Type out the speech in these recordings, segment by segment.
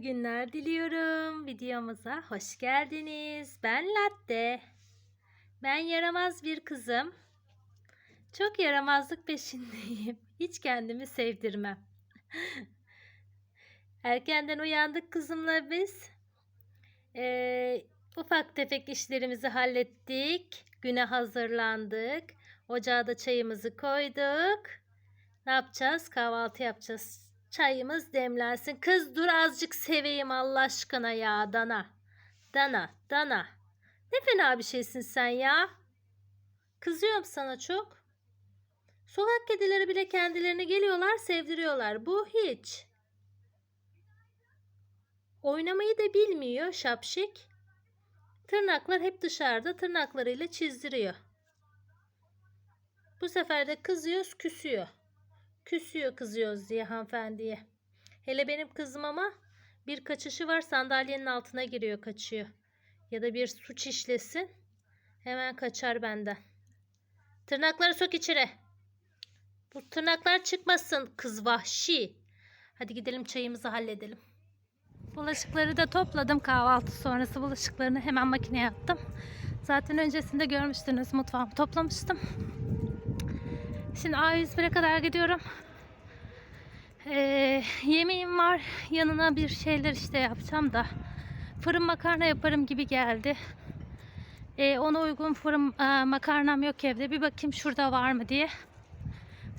akşamlar diliyorum. Videomuza hoş geldiniz. Ben Latte. Ben yaramaz bir kızım. Çok yaramazlık peşindeyim. Hiç kendimi sevdirmem. Erkenden uyandık kızımla biz. Ee, ufak tefek işlerimizi hallettik. Güne hazırlandık. Ocağa da çayımızı koyduk. Ne yapacağız? Kahvaltı yapacağız. Çayımız demlensin. Kız dur azıcık seveyim Allah aşkına ya Dana. Dana, Dana. Ne fena bir şeysin sen ya. Kızıyorum sana çok. Sokak kedileri bile kendilerine geliyorlar, sevdiriyorlar. Bu hiç. Oynamayı da bilmiyor şapşik. Tırnaklar hep dışarıda tırnaklarıyla çizdiriyor. Bu sefer de kızıyoruz, küsüyor. Küsüyor kızıyoruz diye hanımefendiye. Hele benim kızım ama bir kaçışı var sandalyenin altına giriyor kaçıyor. Ya da bir suç işlesin hemen kaçar benden. Tırnakları sok içeri. Bu tırnaklar çıkmasın kız vahşi. Hadi gidelim çayımızı halledelim. Bulaşıkları da topladım kahvaltı sonrası bulaşıklarını hemen makineye attım. Zaten öncesinde görmüştünüz mutfağımı toplamıştım. Şimdi A101'e kadar gidiyorum. Ee, yemeğim var. Yanına bir şeyler işte yapacağım da. Fırın makarna yaparım gibi geldi. Ee, ona uygun fırın e, makarnam yok evde. Bir bakayım şurada var mı diye.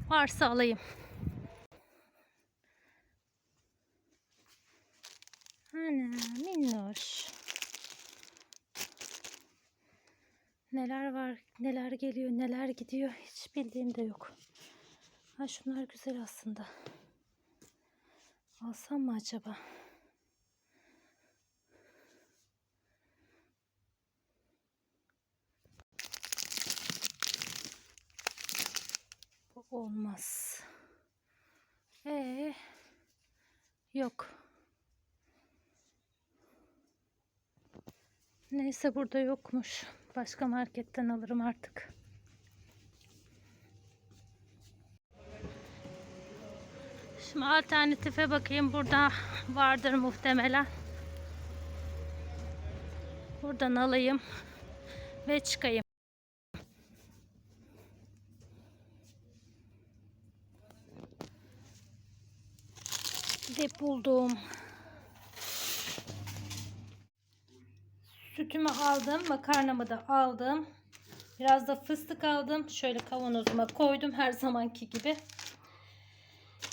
Varsa alayım. Ana minnoş. Neler var, neler geliyor, neler gidiyor hiç bildiğim de yok. Ha şunlar güzel aslında. Alsam mı acaba? Bu olmaz. Ee, yok. Neyse burada yokmuş. Başka marketten alırım artık. Şimdi alternatife bakayım. Burada vardır muhtemelen. Buradan alayım ve çıkayım. Ve buldum. Sütümü aldım. Makarnamı da aldım. Biraz da fıstık aldım. Şöyle kavanozuma koydum her zamanki gibi.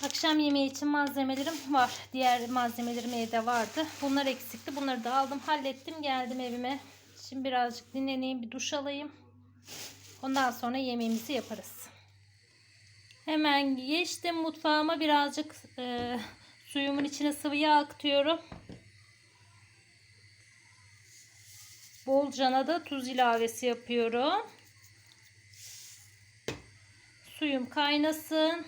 Akşam yemeği için malzemelerim var. Diğer malzemelerim evde vardı. Bunlar eksikti. Bunları da aldım. Hallettim. Geldim evime. Şimdi birazcık dinleneyim. Bir duş alayım. Ondan sonra yemeğimizi yaparız. Hemen geçtim mutfağıma. Birazcık e, suyumun içine sıvı yağ akıtıyorum. Bolcana da tuz ilavesi yapıyorum. Suyum kaynasın.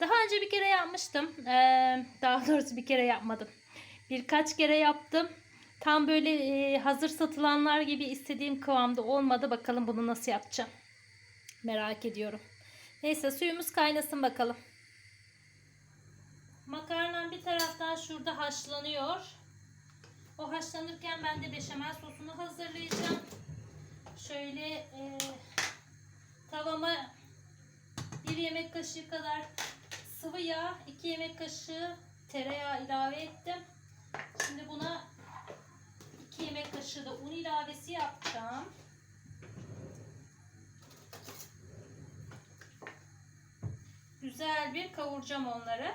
Daha önce bir kere yapmıştım. Ee, daha doğrusu bir kere yapmadım. Birkaç kere yaptım. Tam böyle e, hazır satılanlar gibi istediğim kıvamda olmadı. Bakalım bunu nasıl yapacağım. Merak ediyorum. Neyse suyumuz kaynasın bakalım. Makarnam bir taraftan şurada haşlanıyor. O haşlanırken ben de beşamel sosunu hazırlayacağım. Şöyle e, tavama bir yemek kaşığı kadar sıvı yağ, 2 yemek kaşığı tereyağı ilave ettim. Şimdi buna 2 yemek kaşığı da un ilavesi yapacağım. Güzel bir kavuracağım onları.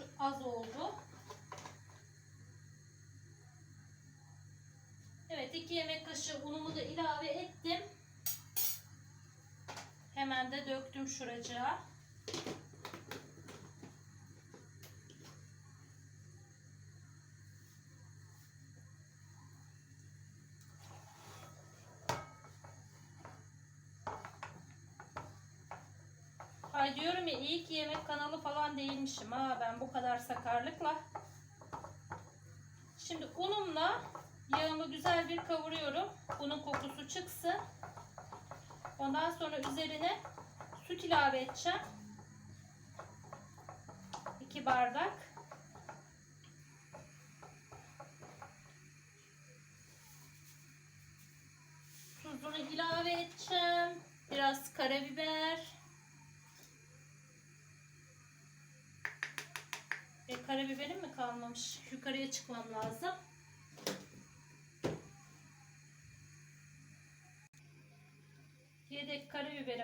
Şu az oldu. Evet 2 yemek kaşığı unumu da ilave ettim. Hemen de döktüm şuracığa. Ay diyorum ya iyi ki yemek kanalı falan değilmişim ha ben bu kadar sakarlıkla. Şimdi unumla Yağımı güzel bir kavuruyorum. Bunun kokusu çıksın. Ondan sonra üzerine süt ilave edeceğim. 2 bardak. Tuzunu ilave edeceğim. Biraz karabiber. E, karabiberim mi kalmamış? Yukarıya çıkmam lazım.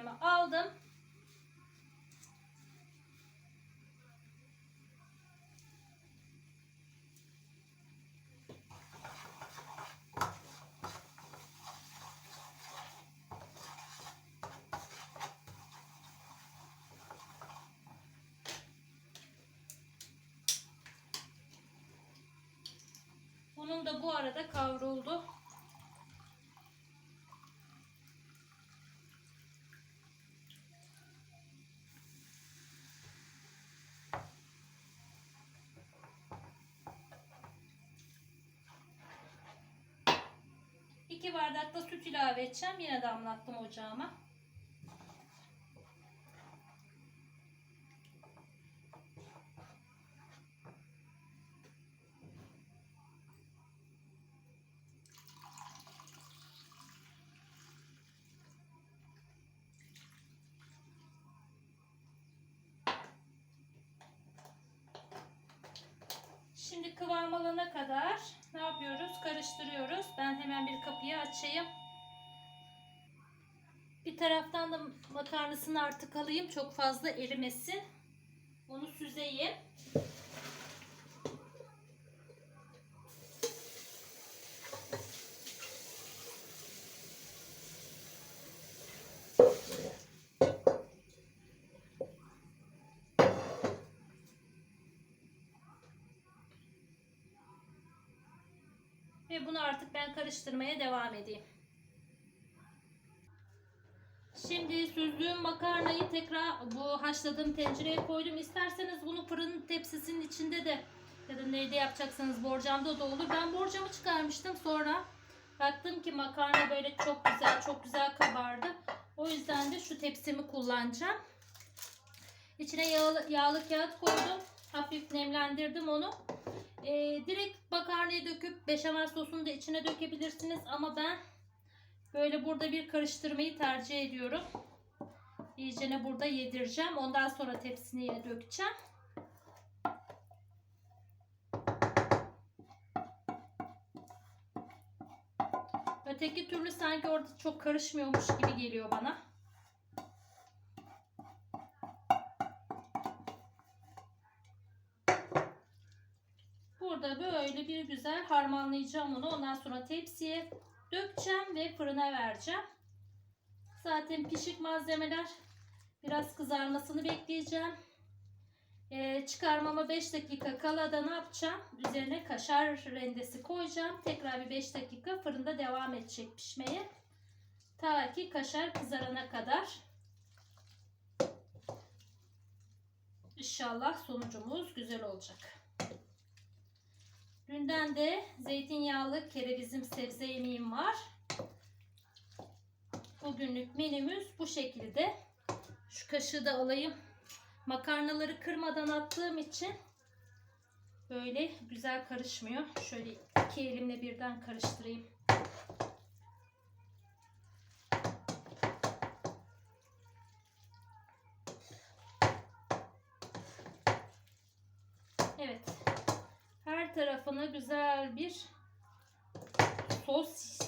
Karabiberimi aldım. Bunun da bu arada kavruldu. İki bardak da süt ilave edeceğim. Yine damlattım ocağıma. Şimdi kıvam alana kadar Karıştırıyoruz. Ben hemen bir kapıyı açayım. Bir taraftan da makarnasını artık alayım. Çok fazla erimesin. Onu süzeyim. Ve bunu artık ben karıştırmaya devam edeyim. Şimdi süzdüğüm makarnayı tekrar bu haşladığım tencereye koydum. İsterseniz bunu fırın tepsisinin içinde de ya da neyde yapacaksanız borcamda da olur. Ben borcamı çıkarmıştım sonra baktım ki makarna böyle çok güzel çok güzel kabardı. O yüzden de şu tepsimi kullanacağım. İçine yağlı, yağlı kağıt koydum. Hafif nemlendirdim onu. Ee, direkt makarnayı döküp beşamel sosunu da içine dökebilirsiniz ama ben böyle burada bir karıştırmayı tercih ediyorum. İyicene burada yedireceğim. Ondan sonra tepsine dökeceğim. Öteki türlü sanki orada çok karışmıyormuş gibi geliyor bana. Burada böyle bir güzel harmanlayacağım onu. Ondan sonra tepsiye dökeceğim ve fırına vereceğim. Zaten pişik malzemeler biraz kızarmasını bekleyeceğim. Ee, çıkarmama 5 dakika kala da ne yapacağım? Üzerine kaşar rendesi koyacağım. Tekrar bir 5 dakika fırında devam edecek pişmeye. Ta ki kaşar kızarana kadar. İnşallah sonucumuz güzel olacak. Dünden de zeytinyağlı kerevizim sebze yemeğim var. Bugünlük menümüz bu şekilde. Şu kaşığı da alayım. Makarnaları kırmadan attığım için böyle güzel karışmıyor. Şöyle iki elimle birden karıştırayım. Her tarafına güzel bir sos.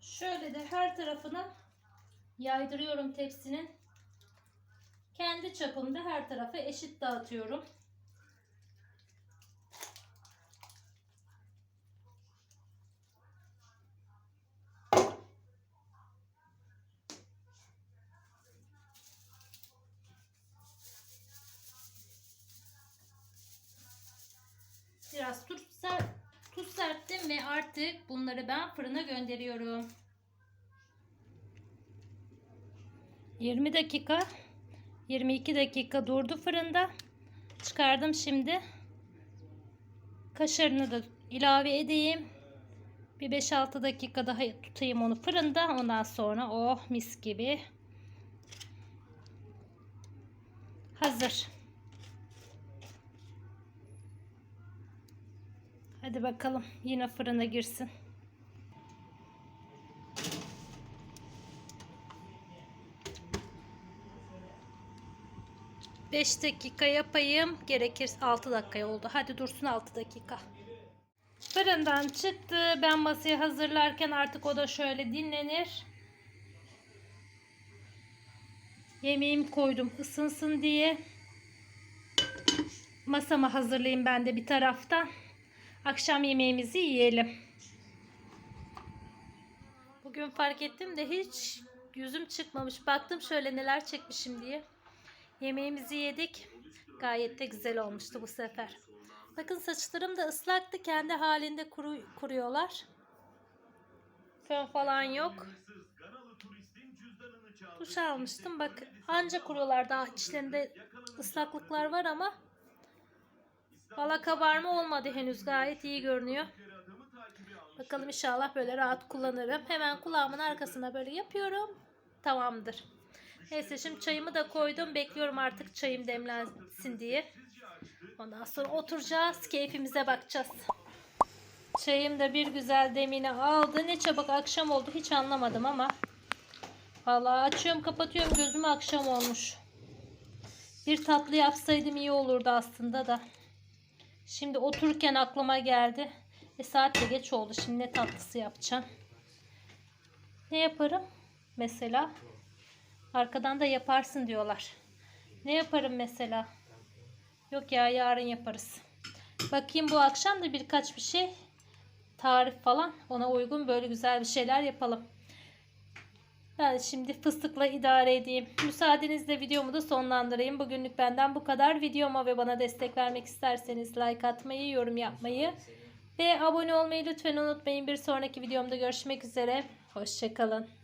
Şöyle de her tarafına yaydırıyorum tepsinin. Kendi çapımda her tarafa eşit dağıtıyorum. Biraz tuz, ser, tuz serptim ve artık bunları ben fırına gönderiyorum. 20 dakika 22 dakika durdu fırında. Çıkardım şimdi. Kaşarını da ilave edeyim. Bir 5-6 dakika daha tutayım onu fırında. Ondan sonra oh mis gibi. Hazır. Hadi bakalım yine fırına girsin. Beş dakika yapayım. Gerekir 6 dakika oldu. Hadi dursun 6 dakika. Fırından çıktı. Ben masayı hazırlarken artık o da şöyle dinlenir. Yemeğimi koydum ısınsın diye. Masamı hazırlayayım ben de bir taraftan. Akşam yemeğimizi yiyelim. Bugün fark ettim de hiç yüzüm çıkmamış. Baktım şöyle neler çekmişim diye. Yemeğimizi yedik. Gayet de güzel olmuştu bu sefer. Bakın saçlarım da ıslaktı. Kendi halinde kuru, kuruyorlar. Fön falan yok. Duş almıştım. Bak anca kuruyorlar. Daha içlerinde ıslaklıklar var ama Valla kabarma olmadı henüz. Gayet iyi görünüyor. Bakalım inşallah böyle rahat kullanırım. Hemen kulağımın arkasına böyle yapıyorum. Tamamdır. Neyse şimdi çayımı da koydum. Bekliyorum artık çayım demlensin diye. Ondan sonra oturacağız. Keyfimize bakacağız. Çayım da bir güzel demini aldı. Ne çabuk akşam oldu hiç anlamadım ama. Vallahi açıyorum kapatıyorum gözüme akşam olmuş. Bir tatlı yapsaydım iyi olurdu aslında da. Şimdi otururken aklıma geldi. E saat de geç oldu. Şimdi ne tatlısı yapacağım? Ne yaparım? Mesela arkadan da yaparsın diyorlar. Ne yaparım mesela? Yok ya yarın yaparız. Bakayım bu akşam da birkaç bir şey tarif falan ona uygun böyle güzel bir şeyler yapalım. Ben şimdi fıstıkla idare edeyim. Müsaadenizle videomu da sonlandırayım. Bugünlük benden bu kadar. Videoma ve bana destek vermek isterseniz like atmayı, yorum yapmayı ve abone olmayı lütfen unutmayın. Bir sonraki videomda görüşmek üzere. Hoşçakalın.